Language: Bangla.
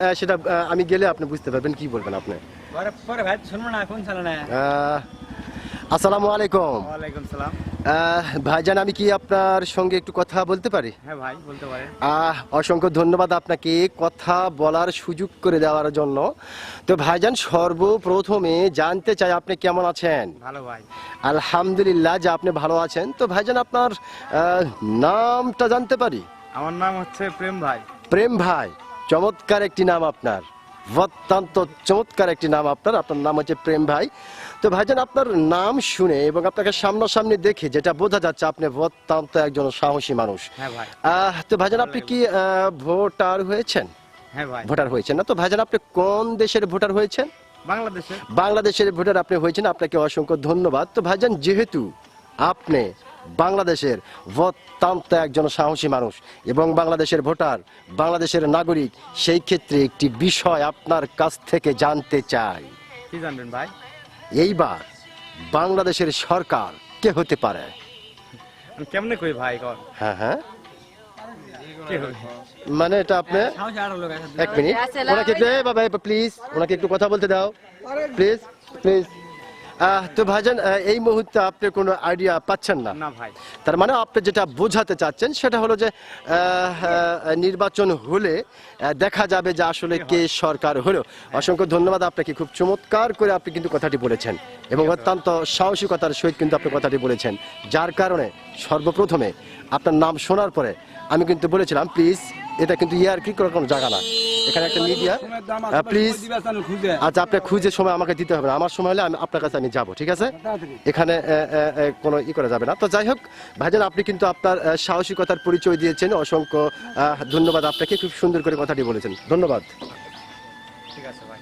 সেটা আমি গেলে আপনি বুঝতে পারবেন কি বলবেন আপনি? আসসালামু আলাইকুম। সালাম। ভাইজান আমি কি আপনার সঙ্গে একটু কথা বলতে পারি? হ্যাঁ ভাই বলতে অসংখ্য ধন্যবাদ আপনাকে কথা বলার সুযোগ করে দেওয়ার জন্য। তো ভাইজান সর্বপ্রথমে জানতে চাই আপনি কেমন আছেন? ভালো ভাই। আলহামদুলিল্লাহ যে আপনি ভালো আছেন। তো ভাইজান আপনার নামটা জানতে পারি? আমার নাম হচ্ছে প্রেম ভাই। প্রেম ভাই। চমৎকার একটি নাম আপনার। অত্যন্ত চমৎকার একটি নাম আপনার। আপনার নাম হচ্ছে প্রেম ভাই। তো ভাইজান আপনার নাম শুনে এবং আপনাকে সামনাসামনি দেখে যেটা বোঝা যাচ্ছে আপনি অত্যন্ত একজন সাহসী মানুষ। হ্যাঁ আহ, তো ভাইজান আপনি কি আহ, ভোটার হয়েছেন? হ্যাঁ ভোটার হয়েছেন না। তো ভাইজান আপনি কোন দেশের ভোটার হয়েছেন? বাংলাদেশে বাংলাদেশের ভোটার আপনি হয়েছেন। আপনাকে অসংখ্য ধন্যবাদ। তো ভাইজান যেহেতু আপনি বাংলাদেশের অত্যন্ত একজন সাহসী মানুষ এবং বাংলাদেশের ভোটার বাংলাদেশের নাগরিক সেই ক্ষেত্রে একটি বিষয় আপনার কাছ থেকে জানতে চাই। কি জানবেন ভাই? এইবার বাংলাদেশের সরকার কে হতে পারে? কেমনে কই ভাই কর হ্যাঁ হ্যাঁ। মানে এটা আপনি এক মিনিট। ওনাকে প্লিজ ওনাকে একটু কথা বলতে দাও। Please please. তো ভাইজান এই মুহূর্তে আপনি কোনো আইডিয়া পাচ্ছেন না? না ভাই। তার মানে আপনি যেটা বোঝাতে চাচ্ছেন সেটা হলো যে নির্বাচন হলে দেখা যাবে যে আসলে কে সরকার হলো। অসংখ্য ধন্যবাদ আপনাকে খুব চমৎকার করে আপনি কিন্তু কথাটি বলেছেন। এবং অত্যন্ত সাহসিকতার সহিত কিন্তু আপনি কথাটি বলেছেন যার কারণে সর্বপ্রথমে আপনার নাম শোনার পরে আমি কিন্তু বলেছিলাম প্লিজ এটা কিন্তু ইয়ার কি করার কোনো জায়গা না। এখানে একটা মিডিয়া। প্লিজ আচ্ছা আপনি খুঁজে সময় আমাকে দিতে হবে না। আমার সময় হলে আমি আপনার কাছে আমি যাব ঠিক আছে? এখানে কোনো ই করা যাবে না। তো যাই হোক ভাইজান আপনি কিন্তু আপনার সাহসিকতার পরিচয় দিয়েছেন। অসংখ্য ধন্যবাদ আপনাকে। খুব সুন্দর করে কথাটি বলেছেন। ধন্যবাদ। ঠিক আছে ভাই।